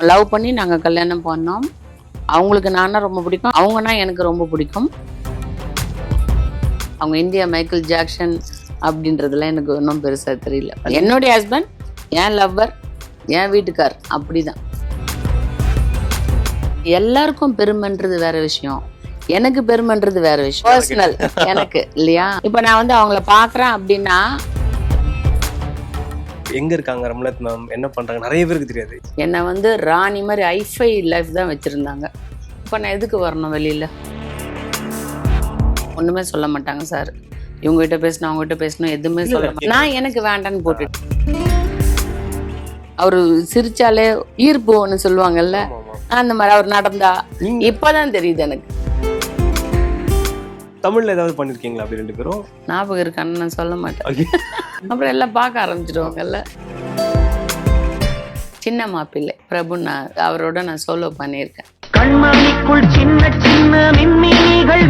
Love பண்ணி நாங்கள் கல்யாணம் பண்ணோம். அவங்களுக்கு நானா ரொம்ப பிடிக்கும். அவங்கன்னா எனக்கு ரொம்ப பிடிக்கும். அவங்க இந்தியா மைக்கேல் ஜாக்சன் அப்படின்றதுலாம் எனக்கு ஒன்றும் பெருசாக தெரியல. என்னுடைய ஹஸ்பண்ட் என் லவ்வர் என் வீட்டுக்கார் அப்படிதான். எல்லாருக்கும் பெருமைன்றது வேற விஷயம். எனக்கு பெருமைன்றது வேற விஷயம். பர்சனல் எனக்கு இல்லையா? இப்போ நான் வந்து அவங்கள பார்க்குறேன் அப்படின்னா எங்க இருக்காங்க ரம்லத் மேம் என்ன பண்றாங்க? நிறைய பேருக்கு தெரியாது. என்னை வந்து ராணி மாதிரி ஐஃபை லைஃப் தான் வச்சுருந்தாங்க. இப்போ நான் எதுக்கு வரணும் வெளியில்? ஒன்றுமே சொல்ல மாட்டாங்க சார் இவங்ககிட்ட பேசணும் அவங்ககிட்ட பேசணும் எதுவுமே சொல்ல நான் எனக்கு வேண்டான்னு போட்டுட்டு அவர் சிரிச்சாலே ஈர்ப்பு ஒன்று சொல்லுவாங்கல்ல. அந்த மாதிரி அவர் நடந்தா இப்போதான் தெரியுது எனக்கு. தமிழ்ல ஏதாவது பண்ணிருக்கீங்களா அப்படி ரெண்டு பேரும்? ஞாபகம் இருக்கான்னு நான் சொல்ல மாட்டேன். அப்புறம் எல்லாம் பார்க்க ஆரம்பிச்சிடுவாங்கல்ல சின்ன மாப்பிள்ளை பிரபு நான் அவரோட நான் சோலோ பண்ணியிருக்கேன். கண்மணிக்குள் சின்ன சின்ன மின்மினிகள்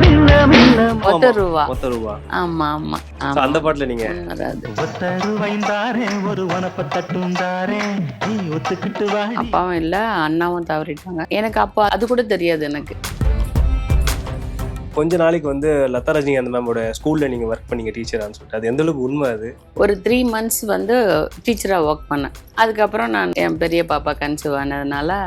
ஆமா ஆமா. அந்த பாட்டுல நீங்க? வராது. ஒத்தருவைந்தாரே ஒரு வனப்ப தட்டுந்தாரே நீ ஒத்துக்கிட்டு வாடி. அப்பாவும் இல்ல அண்ணாவும் தவறிட்டாங்க. எனக்கு அப்போ அது கூட தெரியாது எனக்கு. கொஞ்ச நாளைக்கு வந்து லதா ரஜினி மேமோட ஸ்கூல்ல நீங்க ஒர்க் பண்ணீங்க டீச்சரான்னு சொல்லிட்டு. அது எந்த அளவுக்கு உண்மை அது? ஒரு த்ரீ மந்த்ஸ் வந்து டீச்சராக ஒர்க் பண்ணேன். அதுக்கப்புறம் நான் என் பெரிய பாப்பா கன்சீவ் ஆனதுனால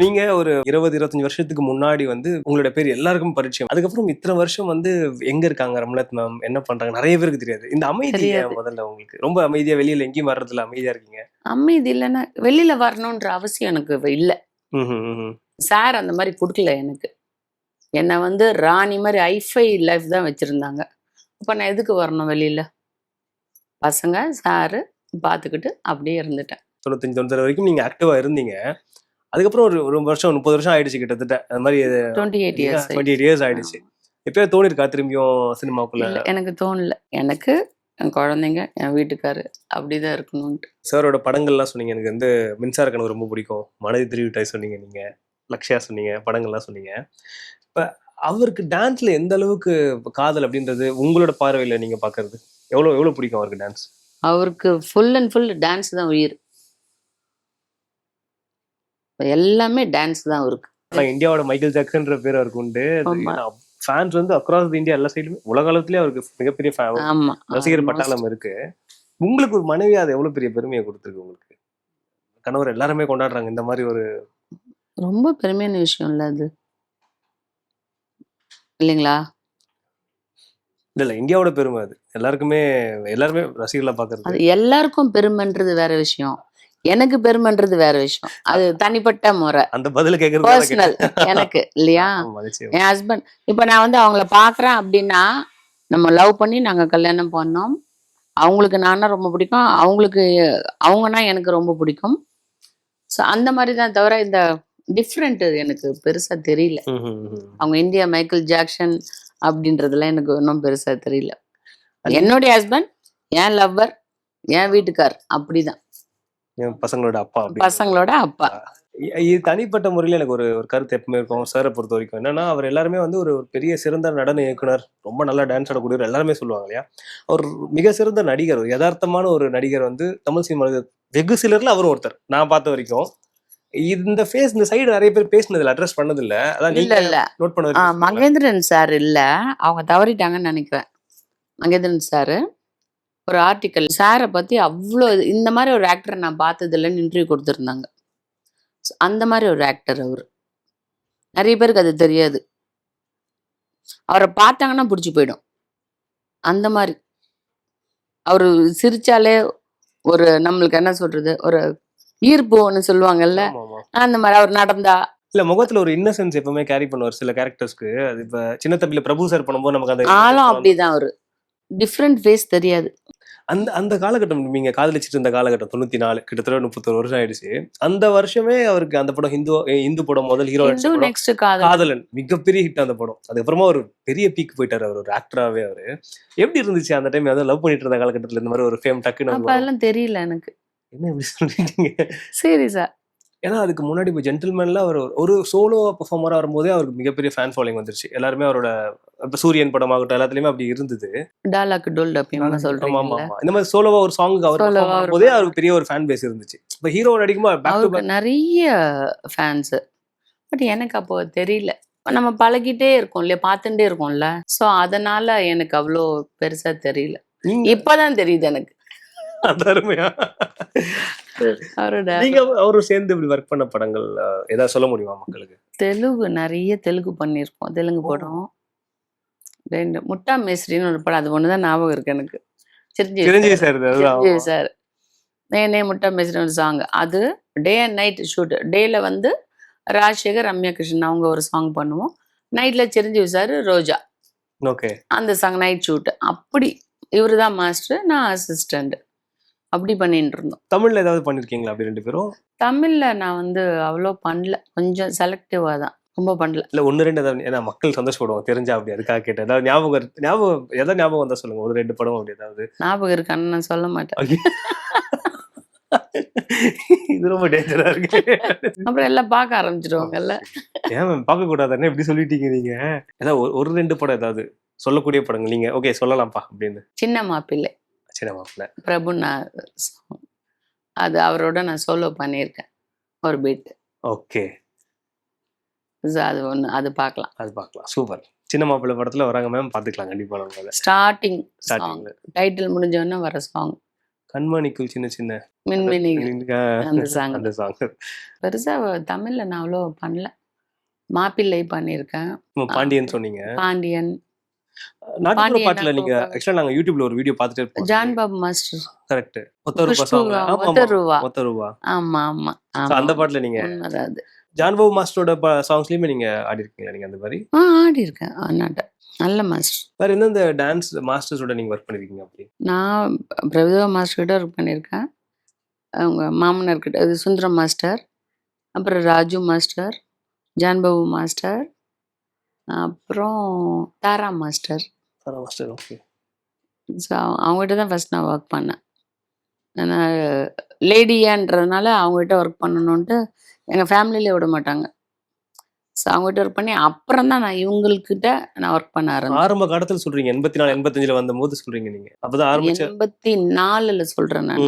நீங்க ஒரு இருபது இருபத்தஞ்சு வருஷத்துக்கு முன்னாடி வந்து உங்களோட பேர் எல்லாருக்கும் பரிச்சயம். அதுக்கப்புறம் இத்தனை வருஷம் வந்து எங்க இருக்காங்க ரம்லத் மேம்? என்ன பண்றாங்க? நிறைய பேருக்கு தெரியாது. இந்த அமைதி முதல்ல உங்களுக்கு? ரொம்ப அமைதியா வெளியில எங்கேயும் வர்றதுல அமைதியா இருக்கீங்க? அமைதி இல்லைன்னா வெளியில வரணுன்ற அவசியம் எனக்கு இல்லை. சார் அந்த மாதிரி கொடுக்கல எனக்கு. என்னை வந்து ராணி மாதிரி ஐஃபை லைஃப் தான் வச்சுருந்தாங்க. அப்போ நான் எதுக்கு வரணும் வெளியில்? பசங்க சாரு பார்த்துக்கிட்டு அப்படியே இருந்துட்டேன். தொண்ணூத்தஞ்சு தொண்ணூறு வரைக்கும் நீங்க ஆக்டிவா இருந்தீங்க. அதுக்கப்புறம் ஒரு ஒரு வருஷம் முப்பது வருஷம் ஆயிடுச்சு கிட்டத்தட்ட. அந்த மாதிரி twenty eight years twenty eight years ஆயிடுச்சு. எப்பயோ தோணிருக்கா திரும்பியும் சினிமாக்குள்ள? எனக்கு தோணல. எனக்கு என் குழந்தைங்க என் வீட்டுக்காரு அப்படிதான் இருக்கணும்ட்டு சாரோட படங்கள்லாம் சொன்னீங்க. எனக்கு வந்து மின்சார கனவு ரொம்ப பிடிக்கும். மனதை திருவிட்டாய் சொன்னீங்க நீங்க. லக்ஷ்யா சொன்னீங்க படங்கள்லாம் சொன்னீங்க. இப்ப அவருக்கு டான்ஸ்ல எந்த அளவுக்கு காதல் அப்படின்றது உங்களோட பார்வையில நீங்க பாக்குறது? எவ்வளவு எவ்வளவு பிடிக்கும் அவருக்கு டான்ஸ் அவருக்கு ஃபுல் அண்ட் ஃபுல் டான்ஸ் தான் உயிர். எல்லாமே டான்ஸ் தான் அவருக்கு. இந்தியாவோட மைக்கேல் ஜாக்சன்ற பேர் அவருக்கு உண்டு. ஃபேன்ஸ் வந்து அக்ராஸ் இந்தியா எல்லா சைடுமே உலக அளவுலயே அவருக்கு மிகப்பெரிய ரசிகர். பட்டாளம் இருக்கு. உங்களுக்கு ஒரு மனைவி அது எவ்வளவு பெரிய பெருமையை கொடுத்துருக்கு உங்களுக்கு? கணவர் எல்லாருமே கொண்டாடுறாங்க இந்த மாதிரி ஒரு ரொம்ப பெருமையான விஷயம் இல்ல அது. இல்லைங்களா? இல்ல இல்ல. இந்தியாவோட பெருமை அது. எல்லாருக்குமே எல்லாருமே ரசிகர்களா அது பாக்குறது எல்லாருக்கும் பெருமைன்றது வேற விஷயம். எனக்கு பெருமைன்றது வேற விஷயம். அது தனிப்பட்ட முறை. அந்த பதில கேக்குறது பர்சனல் எனக்கு இல்லையா? என் ஹஸ்பண்ட் இப்போ நான் வந்து அவங்கள பார்க்குறேன் அப்படின்னா நம்ம லவ் பண்ணி நாங்கள் கல்யாணம் பண்ணோம். அவங்களுக்கு நானா ரொம்ப பிடிக்கும். அவங்களுக்கு அவங்கன்னா எனக்கு ரொம்ப பிடிக்கும். ஸோ அந்த மாதிரி தான் தவிர இந்த டிஃப்ரெண்ட் எனக்கு பெருசாக தெரியல. அவங்க இந்தியா மைக்கேல் ஜாக்சன் அப்படின்றதுலாம் எனக்கு ஒன்றும் பெருசாக தெரியல. என்னுடைய ஹஸ்பண்ட் என் லவ்வர் என் வீட்டுக்கார் அப்படிதான். பசங்களோட அப்பா பசங்களோட அப்பா. இது தனிப்பட்ட முறையில எனக்கு ஒரு ஒரு கருத்து எப்பவுமே இருக்கும். சாரை பொறுத்த வரைக்கும். என்னன்னா அவர் எல்லாருமே வந்து ஒரு பெரிய சிறந்த நடன இயக்குனர் ரொம்ப நல்லா டான்ஸ் ஆடக்கூடியவர் எல்லாருமே சொல்லுவாங்க இல்லையா? அவர் மிக சிறந்த நடிகர் யதார்த்தமான ஒரு நடிகர் வந்து தமிழ் சினிமாவில் வெகு சிலர்ல அவரும் ஒருத்தர். நான் பார்த்த வரைக்கும். இந்த ஃபேஸ் இந்த சைடு நிறைய பேர் பேசினதுல அட்ரஸ் பண்ணது இல்ல அதான் இல்ல இல்ல. நோட் பண்ணது மகேந்திரன் சார் இல்ல. அவங்க தவறிட்டாங்கன்னு நினைக்கிறேன். மகேந்திரன் சார் ஒரு ஆர்டிக்கல் சாரை பத்தி அவ்வளோ இந்த மாதிரி ஒரு ஆக்டரை நான் பார்த்தது இல்லைன்னு இன்டர்வியூ கொடுத்துருந்தாங்க. அந்த மாதிரி ஒரு ஆக்டர் அவர். நிறைய பேருக்கு அது தெரியாது. அவரை பார்த்தாங்கன்னா பிடிச்சி போயிடும். அந்த மாதிரி. அவர் சிரிச்சாலே ஒரு நம்மளுக்கு என்ன சொல்றது? ஒரு ஈர்ப்பு ஒன்று சொல்லுவாங்கல்ல. அந்த மாதிரி அவர் நடந்தா. இல்ல முகத்துல ஒரு இன்னசென்ஸ் எப்பவுமே கேரி பண்ணுவார் சில கேரக்டர்ஸ்க்கு அது இப்ப சின்ன தம்பில பிரபு சார் பண்ணும்போது நமக்கு அந்த ஆளும் அப்படிதான் அவரு. டிஃப்ரெண்ட் ஃபேஸ் தெரியாது. அந்த அந்த காலகட்டம் நீங்க காதலிச்சிட்டு இருந்த காலகட்டம் தொண்ணூத்தி நாலு கிட்டத்தட்ட முப்பத்தொரு வருஷம் ஆயிடுச்சு. அந்த வருஷமே அவருக்கு அந்த படம் ஹிந்து இந்து படம் முதல் ஹீரோ நெக்ஸ்ட் காதல். காதலன். மிகப்பெரிய ஹிட் அந்த படம். அதுக்கப்புறமா ஒரு பெரிய பீக் போயிட்டாரு அவர் ஒரு ஆக்டராவே அவரு. எப்படி இருந்துச்சு அந்த டைம் ஏதாவது லவ் பண்ணிட்டு இருந்த காலகட்டத்துல இந்த மாதிரி ஒரு ஃபேம் டக்குன்னு. அதெல்லாம் தெரியல எனக்கு. என்ன இப்படி சொல்றீங்க சீரியஸா? ஏன்னா அதுக்கு முன்னாடி இப்போ ஜென்டில்மேன்ல அவர் ஒரு- சோலோ பெர்ஃபார்மரா வரும்போதே அவருக்கு மிகப்பெரிய ஃபேன் ஃபாலோயிங் வந்துருச்சு. எல்லாருமே அவரோட இப்போ சூரியன் படமாகட்டும் எல்லாத்துலயுமே அப்படி இருந்தது. டாலாக்கு டோல் டப்பியமா ஆமா ஆமா ஆமா. இந்த மாதிரி சோலோவா ஒரு சாங் அவர் பாட்டு. அவருக்கு பெரிய ஒரு ஃபேன் பேஸ் இருந்துச்சு. இப்போ ஹீரோ நடிக்கும்போது பேக் டு அவருக்கு நிறைய ஃபேன்ஸ் பட் எனக்கு அப்போ தெரியல. நம்ம பழகிட்டே இருக்கோம் இல்லையா பார்த்துட்டே இருக்கோம்ல. ஸோ அதனால எனக்கு அவ்வளோ பெருசா தெரியல. இப்பதான் தெரியுது எனக்கு. அருமையா. நீங்க அவரும் சேர்ந்து இப்படி ஒர்க் பண்ண படங்கள் ஏதாவது சொல்ல முடியுமா மக்களுக்கு? தெலுங்கு நிறைய தெலுங்கு பண்ணியிருக்கோம் தெலுங்கு. படம். ரெண்டு முட்டா மேஸ்ரின்னு ஒரு படம். அது ஒண்ணுதான் ஞாபகம் இருக்கு எனக்கு. சிரஞ்சீவி சார். சிரஞ்சீவி நேனே முட்டா மேஸ்ரி ஒரு சாங் அது டே அண்ட் நைட் ஷூட் டேல வந்து ராஜசேகர் ரம்யா கிருஷ்ணன் அவங்க ஒரு சாங் பண்ணுவோம். நைட்ல சிரஞ்சீவி சார் ரோஜா. ஓகே. அந்த சாங் நைட் ஷூட் அப்படி. இவரு தான் மாஸ்டர் நான் அசிஸ்டண்ட் அப்படி பண்ணிட்டு இருந்தோம் தமிழ்ல ஏதாவது பண்ணிருக்கீங்களா அப்படி ரெண்டு பேரும்? தமிழ்ல நான் வந்து அவ்வளோ பண்ணல. கொஞ்சம் செலக்டிவா தான். ரொம்ப பண்ணல. இல்ல ஒன்னு ரெண்டு ஏதாவது ஏன்னா மக்கள் சந்தோஷப்படுவாங்க. தெரிஞ்சா அப்படி அதுக்காக கேட்டேன். ஏதாவது ஞாபகம் ஞாபகம் ஏதாவது ஞாபகம் வந்தா சொல்லுங்க. ஒரு ரெண்டு படம் அப்படி ஏதாவது. ஞாபகம் இருக்கான்னு நான் சொல்ல மாட்டேன். இது ரொம்ப டேஞ்சரா இருக்கு. அப்புறம் எல்லாம் பார்க்க ஆரம்பிச்சிருவாங்கல்ல. ஏன் மேம் பார்க்க கூடாதுன்னு எப்படி சொல்லிட்டீங்க நீங்க. ஏதாவது ஒரு- ஒரு ரெண்டு படம் ஏதாவது. சொல்லக்கூடிய படங்கள். நீங்க ஓகே சொல்லலாம்ப்பா அப்படின்னு. சின்ன மாப்பிள்ளை. சின்ன மாப்பிள்ள பிரபு நான் song. அது அவரோட நான் சோலோ பண்ணியிருக்கேன். ஒரு பீட் ஓகே. அது ஒன்று அது பார்க்கலாம் அது பார்க்கலாம் சூப்பர் சின்ன மாப்பிள்ளை படத்துல வராங்க மேம் பாத்துக்கலாம் கண்டிப்பா நம்ம அதை ஸ்டார்டிங் சாங் ஸ்டார்டிங்ல டைட்டில் முடிஞ்சோடனே வர சாங் கண்மணிக்குள் சின்ன சின்ன. மின்மினி அந்த சாங் அந்த சாங் பெருசா தமிழ்ல நான் அவ்வளோ பண்ணல. மாப்பிள்ளை பண்ணியிருக்கேன். பாண்டியன் சொன்னீங்க. பாண்டியன். நாட்டுப்புற பாட்டுல நீங்க ஆக்சுவலா நாங்க யூடியூப்ல ஒரு வீடியோ பார்த்துட்டே இருப்போம். John Babu master. கரெக்ட் ஒத்த ரூபா ஒத்த ரூபா. ஒத்த ரூபா. ஆமா ஆமா அந்த பாட்டுல நீங்க உண்மைதான் அது. ஜான்பாபு மாஸ்டரோட சாங்ஸ்லயுமே நீங்க ஆடி இருக்கீங்களா நீங்க அந்த மாதிரி? ஆடி இருக்கேன் அண்ணாட்ட நல்ல மாஸ்டர். வேற எந்தெந்த டான்ஸ் மாஸ்டர்ஸோட நீங்க ஒர்க் பண்ணிருக்கீங்க அப்படி? நான் பிரபுதேவா மாஸ்டர் கிட்ட ஒர்க் பண்ணியிருக்கேன் அவங்க மாமனார் கிட்ட இது சுந்தரம் மாஸ்டர் அப்புறம் ராஜு மாஸ்டர் ஜான்பாபு மாஸ்டர் அப்புறம் Tara master. Master okay so அவங்ககிட்ட தான் ஃபஸ்ட் நான் ஒர்க் பண்ணேன். ஏன்னா லேடியான்றதுனால அவங்ககிட்ட ஒர்க் பண்ணணுன்ட்டு எங்கள் ஃபேமிலியிலே விட மாட்டாங்க. ஸோ அவங்ககிட்ட ஒர்க் பண்ணி அப்புறம் தான் நான் இவங்கக்கிட்ட நான் ஒர்க் பண்ண ஆரம்பிச்சேன். ஆரம்ப காலத்துல சொல்றீங்க எண்பத்தி நாலு எண்பத்தஞ்சுல வந்த போது சொல்றீங்க நீங்க. அப்பதான் ஆரம்பிச்ச எண்பத்தி நாலுல சொல்கிறேன் நான்.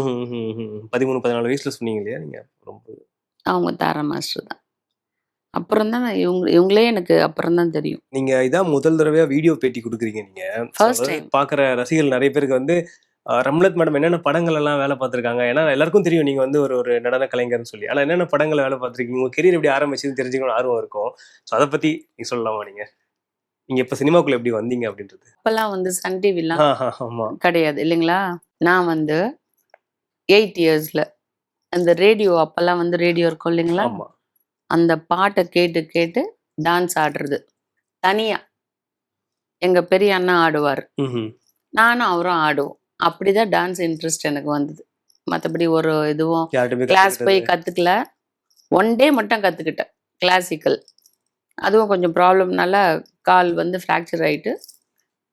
பதிமூணு பதினாலு வயசுல சொன்னீங்க இல்லையா நீங்க? ரொம்ப அவங்க தாரா மாஸ்டர் தான். அப்புறம் தான் நான் இவங்க இவங்களே எனக்கு அப்புறம் தான் தெரியும். நீங்க இதான் முதல் தடவையா வீடியோ பேட்டி கொடுக்குறீங்க நீங்க. பாக்குற ரசிகர்கள் நிறைய பேருக்கு வந்து ரம்லத் மேடம் என்னென்ன படங்கள் எல்லாம் வேலை பார்த்திருக்காங்க? ஏன்னா எல்லாருக்கும் தெரியும் நீங்க வந்து ஒரு ஒரு நடன கலைஞர்னு சொல்லி. ஆனா என்னென்ன படங்கள் வேலை பார்த்திருக்கீங்க? உங்க கெரியர் எப்படி ஆரம்பிச்சதுன்னு தெரிஞ்சுக்கணும் ஆர்வம் இருக்கும். ஸோ அதை பத்தி நீங்க சொல்லலாமா நீங்க? நீங்க இப்ப சினிமாக்குள்ள எப்படி வந்தீங்க அப்படின்றது? அப்போல்லாம் வந்து சன் டிவிலாம் கிடையாது இல்லைங்களா? நான் வந்து எயிட் இயர்ஸில் அந்த ரேடியோ அப்போல்லாம் வந்து ரேடியோ இருக்கும் இல்லைங்களா? ஆமா. அந்த பாட்டை கேட்டு கேட்டு டான்ஸ் ஆடுறது. தனியா. எங்க பெரிய அண்ணா ஆடுவார். நானும் அவரும் ஆடுவோம். அப்படிதான் டான்ஸ் இன்ட்ரெஸ்ட் எனக்கு வந்தது. மற்றபடி ஒரு இதுவும் கிளாஸ் போய். கத்துக்கல. ஒன் டே மட்டும் கத்துக்கிட்டேன். கிளாசிக்கல் அதுவும் கொஞ்சம் ப்ராப்ளம்னால கால் வந்து ஃப்ராக்சர் ஆயிட்டு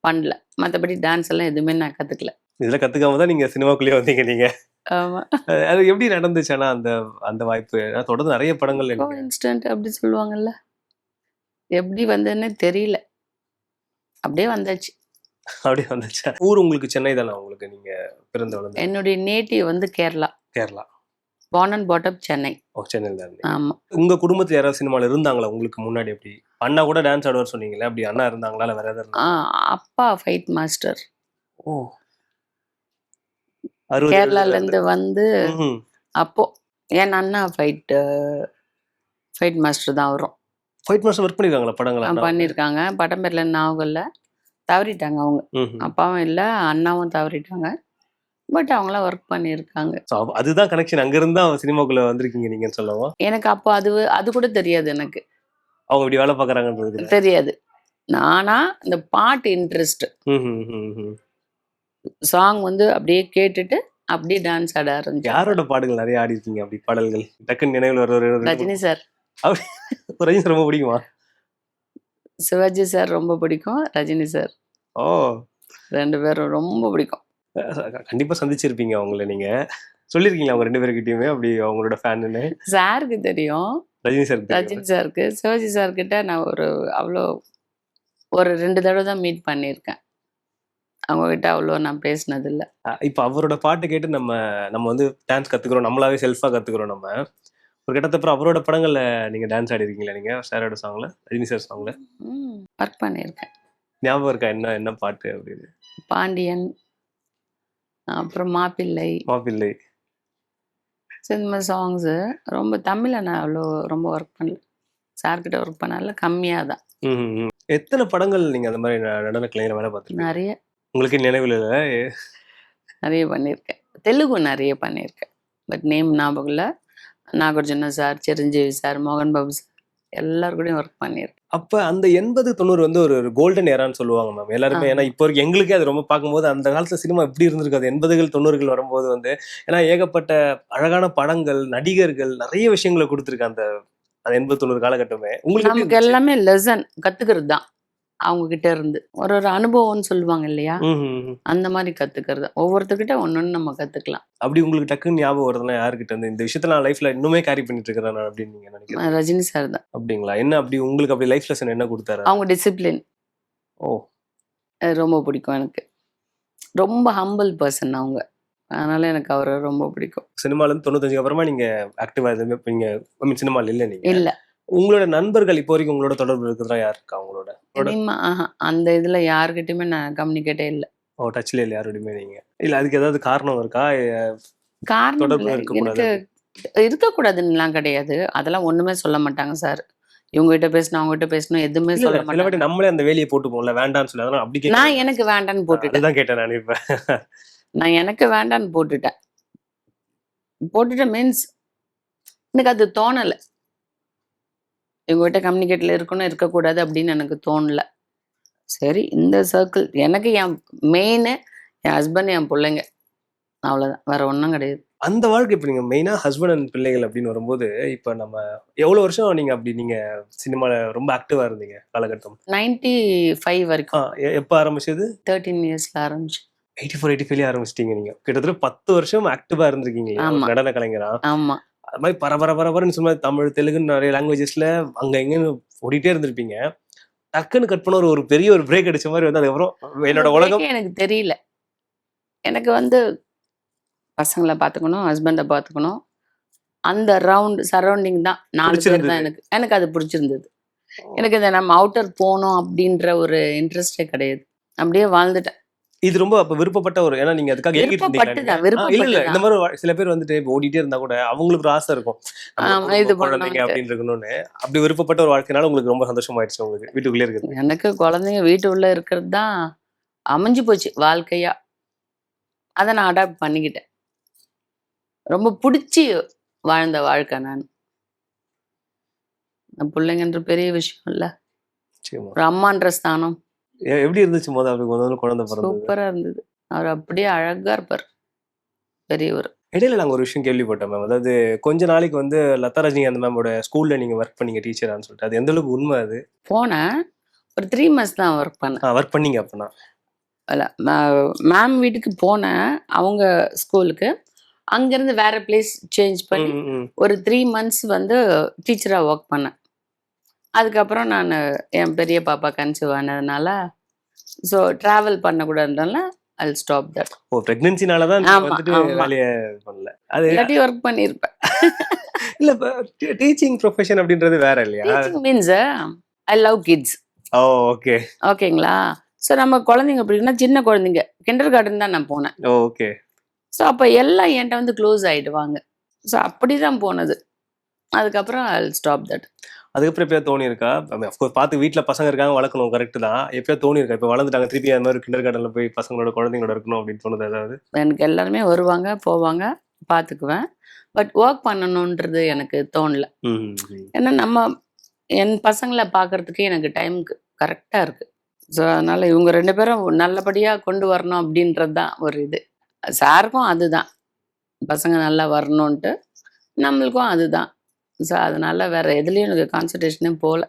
பண்ணல. மற்றபடி டான்ஸ் எல்லாம் எதுவுமே நான் கத்துக்கல. இதெல்லாம் கத்துக்காம தான் நீங்க சினிமாக்குள்ளேயே வந்தீங்க நீங்க. அது- எப்படி நடந்துச்சு ஆனா அந்த அந்த வாய்ப்பு தொடர்ந்து நிறைய படங்கள் இன்ஸ்டன்ட் அப்படி சொல்லுவாங்கல்ல. எப்படி வந்ததுன்னு தெரியல. அப்படியே வந்தாச்சு. அப்படியே வந்துச்சு? ஊர் உங்களுக்கு சென்னை தானே உங்களுக்கு? நீங்க பிறந்த வளர்ந்த என்னுடைய நேட்டிவ் வந்து Kerala. Kerala. And brought up Chennai. Oh சென்னையில் தான் இருந்தீங்க. ஆமா. உங்க குடும்பத்துல யாராவது சினிமால இருந்தாங்களா? உங்களுக்கு முன்னாடி எப்படி? அண்ணா கூட டான்ஸ் ஆடுவார் சொன்னீங்களே அப்படி அண்ணா இருந்தாங்களா? இல்ல வேற ஏதாவது ஆ? அப்பா ஃபைட் மாஸ்டர் ஓ. கேரளால இருந்து வந்து. அப்போ என் அண்ணா ஃபைட் ஃபைட் மாஸ்டர் தான் வரும் ஃபைட் மாஸ்டர் ஒர்க் பண்ணிருக்காங்களா படங்களா? பண்ணியிருக்காங்க படம் பேர்ல ஞாபகம் இல்லை. தவறிட்டாங்க அவங்க. அப்பாவும் இல்லை அண்ணாவும் தவறிட்டாங்க. பட் அவங்களாம் ஒர்க் பண்ணியிருக்காங்க அப்ப அதுதான் கனெக்ஷன் அங்க இருந்தா சினிமாக்குள்ள வந்திருக்கீங்க நீங்கன்னு சொல்லவும் எனக்கு அப்போ அது அது கூட தெரியாது எனக்கு. அவங்க இப்படி வேலை பாக்குறாங்கன்றது தெரியாது. நானா இந்த பாட்டு இன்ட்ரெஸ்ட் சாங் வந்து அப்படியே கேட்டுட்டு அப்படியே டான்ஸ் ஆட ஆரம்பிச்சேன் யாரோட பாடல்கள் நிறைய ஆடி இருக்கீங்க அப்படி? பாடல்கள். டக்குன்னு நினைவுல வர ரஜினி சார். ரஜினி sir ரொம்ப பிடிக்குமா? சிவாஜி சார் ரொம்ப பிடிக்கும் ரஜினி சார். ஓ. ரெண்டு பேரும் ரொம்ப பிடிக்கும். கண்டிப்பா சந்திச்சிருப்பீங்க அவங்கள நீங்க. சொல்லிருக்கீங்களா அவங்க ரெண்டு பேருக்கிட்டயுமே அப்படி அவங்களோட ஃபேனுன்னு சாருக்கு தெரியும். ரஜினி சார் ரஜினி சாருக்கு. சிவாஜி சார்கிட்ட நான் ஒரு அவ்வளோ ஒரு ரெண்டு தடவை தான் மீட் பண்ணியிருக்கேன். அவங்ககிட்ட அவ்வளோ நான் பேசினதில்ல. இப்போ அவரோட பாட்டு கேட்டு நம்ம நம்ம வந்து டான்ஸ் கத்துக்கிறோம். நம்மளாவே செல்ஃபா கத்துக்கிறோம் நம்ம. ஒரு கட்டத்தப்புறம் அவரோட படங்கள்ல நீங்க டான்ஸ் ஆடி இருக்கீங்களா நீங்க? சாரோட சாங்ல ரஜினி சார் சாங்ல ம் ஒர்க் பண்ணியிருக்கேன். ஞாபகம் இருக்கா? என்ன என்ன பாட்டு அப்படின்னு? பாண்டியன் அப்புறம் மாப்பிள்ளை. மாப்பிள்ளை. மாதிரி சாங்ஸு ரொம்ப தமிழில் நான் அவ்வளோ ரொம்ப ஒர்க் பண்ணல. சார்கிட்ட ஒர்க் பண்ணால கம்மியாக தான். எத்தனை படங்கள் நீங்க அந்த மாதிரி நடன கலைஞர் வேலை பார்த்துருக்கீங்க? நிறைய. உங்களுக்கு நினைவில் இல்லை? நிறைய பண்ணியிருக்கேன். தெலுங்கு நிறைய பண்ணியிருக்கேன். பட் நேம் ஞாபகம் இல்லை. நாகார்ஜுன சார் சிரஞ்சீவி சார் மோகன் பாபு சார் எல்லார் கூடயும் ஒர்க் பண்ணியிருக்கேன். அப்ப அந்த எண்பது தொண்ணூறு வந்து ஒரு கோல்டன் ஏரான்னு சொல்லுவாங்க மேம் எல்லாருமே. ஏன்னா இப்போ வரைக்கும் எங்களுக்கே அது ரொம்ப பார்க்கும்போது அந்த காலத்துல சினிமா எப்படி இருந்திருக்காது எண்பதுகள் தொண்ணூறுகள் வரும்போது வந்து ஏன்னா ஏகப்பட்ட அழகான படங்கள் நடிகர்கள் நிறைய விஷயங்களை கொடுத்துருக்கு அந்த அந்த எண்பது தொண்ணூறு காலகட்டமே. உங்களுக்கு? எல்லாமே லெசன் கத்துக்கிறது தான் அவங்க கிட்ட இருந்து. ஒரு ஒரு அனுபவம்னு சொல்லுவாங்க இல்லையா. அந்த மாதிரி கத்துக்கிறது. ஒவ்வொருத்தர்கிட்ட ஒன்னொன்னு நம்ம கத்துக்கலாம். அப்படி உங்களுக்கு டக்குன்னு ஞாபகம் வருதுன்னா யாருக்கிட்ட இருந்து? இந்த விஷயத்த நான் லைஃப்ல இன்னுமே கேரி பண்ணிட்டு இருக்கிறேன் நான் அப்படின்னு நீங்க நினைக்கிறேன் ரஜினி சார் தான். அப்படிங்களா? என்ன அப்படி உங்களுக்கு அப்படி லைஃப் லெசன் என்ன கொடுத்தாரு? அவங்க டிசிப்ளின் ஓ. ரொம்ப பிடிக்கும் எனக்கு. ரொம்ப ஹம்பிள் பர்சன் அவங்க. அதனால எனக்கு அவரை ரொம்ப பிடிக்கும். சினிமால இருந்து தொண்ணூத்தஞ்சுக்கு அப்புறமா நீங்க ஆக்டிவா எதுவுமே நீங்க சினிமால இல்ல நீங்க. இல்ல. உங்களோட நண்பர்கள் இப்போ வரைக்கும் உங்களோட தொடர்பு இருக்கிறதா யார் இருக்கா ஆஹா, அந்த இதுல யாருக்கிட்டயுமே நான் கம்யூனிகேட்டே இல்லை. ஓ டச்ல இல்ல யாரோடையுமே நீங்க. இல்ல அதுக்கு ஏதாவது காரணம் இருக்கா? காரணம். எனக்கு இருக்கக்கூடாதுன்னுலாம் கிடையாது. அதெல்லாம் ஒண்ணுமே சொல்ல மாட்டாங்க சார். இவங்க கிட்ட பேசணும் அவங்க கிட்ட பேசணும் எதுவுமே சொல்ல மாட்டாங்க. நம்மளே அந்த வேலையை போட்டு போகல வேண்டாம்னு சொல்லி அப்படி நான் எனக்கு வேண்டான்னு போட்டுட்டேன். கேட்டேன் நான் இப்ப. நான் எனக்கு வேண்டான்னு போட்டுட்டேன். போட்டுட்டேன் மீன்ஸ் எனக்கு அது தோணலை. இவங்ககிட்ட கம்யூனிகேட்ல இருக்கணும் இருக்கக்கூடாது அப்படின்னு எனக்கு தோணல. சரி இந்த சர்க்கிள் எனக்கு என் மெயின் என் ஹஸ்பண்ட் என் பிள்ளைங்க. அவ்வளோதான் வேற ஒன்றும் கிடையாது. அந்த வாழ்க்கை இப்ப நீங்க மெயினா ஹஸ்பண்ட் அண்ட் பிள்ளைகள் அப்படின்னு வரும்போது இப்ப நம்ம எவ்வளவு வருஷம் நீங்க அப்படி நீங்க சினிமால ரொம்ப ஆக்டிவா இருந்தீங்க காலகட்டம்? நைன்டி ஃபைவ் வரைக்கும் எப்ப ஆரம்பிச்சது? தேர்ட்டீன் இயர்ஸ்ல ஆரம்பிச்சு. எயிட்டி ஃபோர் எயிட்டி ஃபைவ்ல ஆரம்பிச்சிட்டீங்க நீங்க. கிட்டத்தட்ட பத்து வருஷம் ஆக்டிவா இருந்திருக்கீங்க. நடன கலைஞரா? ஆமா. அது மாதிரி பரபர பரபரன்னு சொன்ன தமிழ் தெலுங்குன்னு நிறைய லாங்குவேஜஸ்ல அங்க எங்கன்னு ஓடிட்டே இருந்திருப்பீங்க. டக்குன்னு கட் பண்ண ஒரு ஒரு பெரிய ஒரு பிரேக் அடிச்ச மாதிரி வந்து அதுக்கப்புறம் என்னோட உலகம் எனக்கு தெரியல. எனக்கு வந்து பசங்களை பார்த்துக்கணும் ஹஸ்பண்டை பார்த்துக்கணும். அந்த ரவுண்ட் சரௌண்டிங் தான் நாலு பேர். தான் எனக்கு. எனக்கு அது பிடிச்சிருந்தது. எனக்கு இந்த நம்ம அவுட்டர் போகணும் அப்படின்ற ஒரு இன்ட்ரெஸ்டே கிடையாது. அப்படியே வாழ்ந்துட்டேன். இது ரொம்ப அப்ப விருப்பப்பட்ட ஒரு ஏன்னா நீங்க அதுக்காக இல்ல இல்ல. இந்த மாதிரி சில பேர் வந்துட்டு ஓடிட்டே இருந்தா கூட அவங்களுக்கு ஒரு ஆசை இருக்கும். குழந்தைங்க. அப்படின்னு இருக்கணும்னு. அப்படி விருப்பப்பட்ட ஒரு வாழ்க்கைனால உங்களுக்கு ரொம்ப சந்தோஷமாயிடுச்சு உங்களுக்கு வீட்டுக்குள்ளே இருக்குது எனக்கு குழந்தைங்க வீட்டு உள்ள இருக்கிறது தான் அமைஞ்சு போச்சு வாழ்க்கையா. அதை நான் அடாப்ட் பண்ணிக்கிட்டேன். ரொம்ப பிடிச்சி வாழ்ந்த வாழ்க்கை நான். பிள்ளைங்கன்ற பெரிய விஷயம் இல்ல. ஒரு அம்மான்ற ஸ்தானம். எப்படி இருந்துச்சு முதல்ல அவருக்கு முதல்ல குழந்தை பிறந்தது? சூப்பரா இருந்தது. அவர் அப்படியே அழகா இருப்பார். பெரியவர். இடையில நாங்க ஒரு விஷயம் கேள்விப்பட்டோம் மேம். அதாவது கொஞ்ச நாளைக்கு வந்து லதா ரஜினி அந்த மேமோட ஸ்கூல்ல நீங்க ஒர்க் பண்ணீங்க டீச்சரான்னு சொல்லிட்டு. அது எந்த அளவுக்கு உண்மை அது? போனேன். ஒரு த்ரீ மந்த்ஸ் தான் ஒர்க் பண்ணேன். ஒர்க் பண்ணீங்க அப்பனா? மேம் வீட்டுக்கு போனேன். அவங்க ஸ்கூலுக்கு. அங்கேருந்து வேற பிளேஸ் சேஞ்ச் பண்ணி. ஒரு த்ரீ மந்த்ஸ் வந்து டீச்சராக ஒர்க் பண்ணேன். அதுக்கப்புறம் நான் என் பெரிய பாப்பா கன்சீவ் ஆனதுனால ஸோ ட்ராவல் பண்ணக்கூடாதுனால ஐ ஸ்டாப் தட் ஓ பிரெக்னன்சினால தான். வேலையை பண்ணல. அது இல்லாட்டி ஒர்க் பண்ணியிருப்பேன் இல்ல டீச்சிங் ப்ரொஃபஷன் அப்படின்றது வேற இல்லையா? Teaching means I love kids oh okay ஓகேங்களா ஸோ நம்ம குழந்தைங்க அப்படின்னா சின்ன குழந்தைங்க. கிண்டர் கார்டன் தான் நான் போனேன். ஓகே ஸோ அப்போ எல்லாம் என்கிட்ட வந்து க்ளோஸ் ஆயிடுவாங்க. ஸோ அப்படி தான் போனது. அதுக்கப்புறம் ஐ ஸ்டாப் தட் அதுக்கப்புறம் எப்பயா தோணி இருக்கா அஃப்கோர்ஸ் பார்த்து வீட்ல பசங்க இருக்காங்க வளர்க்கணும் கரெக்ட் தான். எப்பயா தோணி இருக்கா இப்போ வளர்ந்துட்டாங்க திருப்பி அந்த மாதிரி கிண்டர் கார்டன்ல போய் பசங்களோட குழந்தைங்களோட இருக்கணும் அப்படின்னு தோணுது ஏதாவது? எனக்கு எல்லாருமே வருவாங்க போவாங்க பார்த்துக்குவேன். பட் ஒர்க் பண்ணணுன்றது எனக்கு தோணல. ஏன்னா நம்ம என் பசங்களை பார்க்கறதுக்கே எனக்கு டைமுக்கு கரெக்டாக இருக்கு. ஸோ அதனால இவங்க ரெண்டு பேரும் நல்லபடியாக கொண்டு வரணும் அப்படின்றது தான் ஒரு இது. சாருக்கும் அதுதான். பசங்க நல்லா வரணுன்ட்டு நம்மளுக்கும் அதுதான். ஸோ அதனால் வேறு எதுலேயும் எனக்கு கான்சன்ட்ரேஷனே போகல